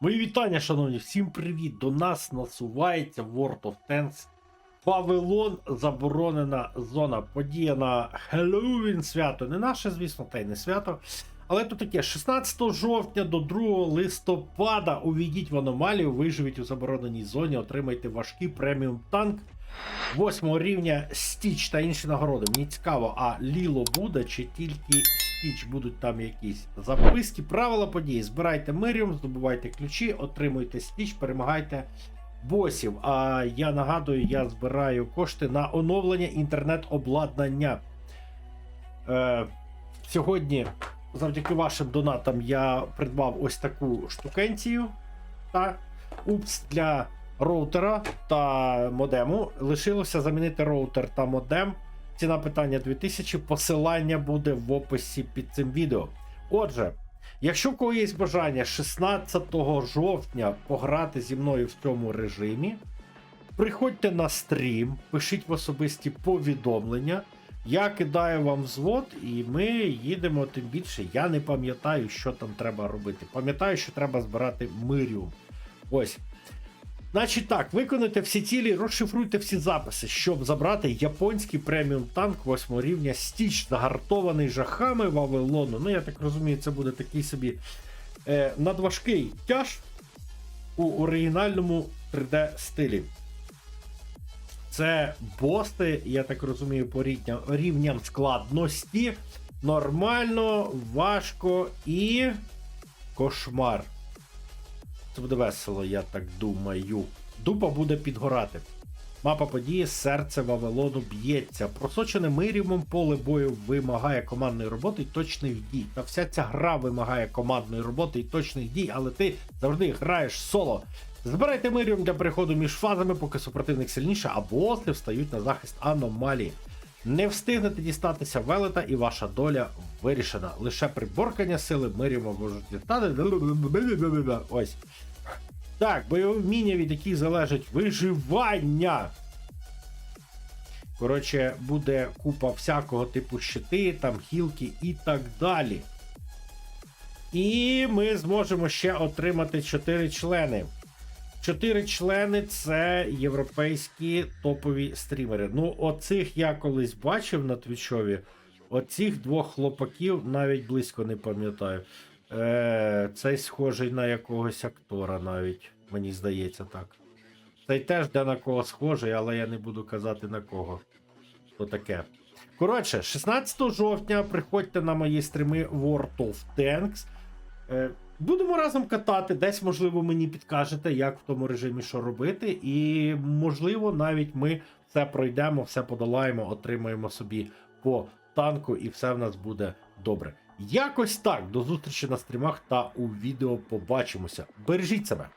Мої вітання, шановні, всім привіт! До нас насувається World of Tanks. Павилон заборонена зона. Подія на Хеллоуін свято. Не наше, звісно, та й не свято. Але то таке, 16 жовтня до 2 листопада увійдіть в аномалію, виживіть у забороненій зоні, отримайте важкий преміум танк 8 рівня Стіч та інші нагороди. Мені цікаво, а Ліло буде чи тільки Стіч будуть там якісь записки, правила події. Збирайте Миріум, здобувайте ключі, отримуйте Стіч, перемагайте босів. А я нагадую, я збираю кошти на оновлення інтернет-обладнання. Е, сьогодні, завдяки вашим донатам, я придбав ось таку штукенцію. Та упс для роутера та модему. Лишилося замінити роутер та модем. Ціна питання 2000. Посилання буде в описі під цим відео. Отже, якщо у кого є бажання 16 жовтня пограти зі мною в цьому режимі, приходьте на стрім, пишіть в особисті повідомлення. Я кидаю вам взвод, і ми їдемо тим більше. Я не пам'ятаю, що там треба робити. Пам'ятаю, що треба збирати миріум. Ось. Значить так, виконайте всі цілі, розшифруйте всі записи, щоб забрати японський преміум танк 8 рівня Стіч, загартований жахами Вавилону. Ну, я так розумію, це буде такий собі е, надважкий тяж у оригінальному 3D стилі. Це бости, я так розумію, по рівням, рівням складності. Нормально, важко і кошмар. Це буде весело, я так думаю. Дупа буде підгорати. Мапа події, серце Вавилону б'ється. Просочене мирівом поле бою вимагає командної роботи і точних дій. Та вся ця гра вимагає командної роботи і точних дій, але ти завжди граєш соло. Збирайте миріум для переходу між фазами, поки супротивник сильніше, а боси встають на захист аномалії. Не встигнете дістатися велета, і ваша доля вирішена. Лише приборкання сили миріума можуть літати. Ось. Так, бойові вміння, від яких залежить виживання. Коротше, буде купа всякого типу щити, там хілки і так далі. І ми зможемо ще отримати 4 члени. Чотири члени це європейські топові стрімери. Ну, оцих я колись бачив на Твічові. Оцих двох хлопаків навіть близько не пам'ятаю. Е, Цей схожий на якогось актора навіть, мені здається так. Цей теж де на кого схожий, але я не буду казати на кого. То таке. Коротше, 16 жовтня приходьте на мої стріми World of Tanks. Е, Будемо разом катати, десь, можливо, мені підкажете, як в тому режимі що робити. І, можливо, навіть ми все пройдемо, все подолаємо, отримаємо собі по танку, і все в нас буде добре. Якось так. До зустрічі на стрімах та у відео побачимося. Бережіть себе!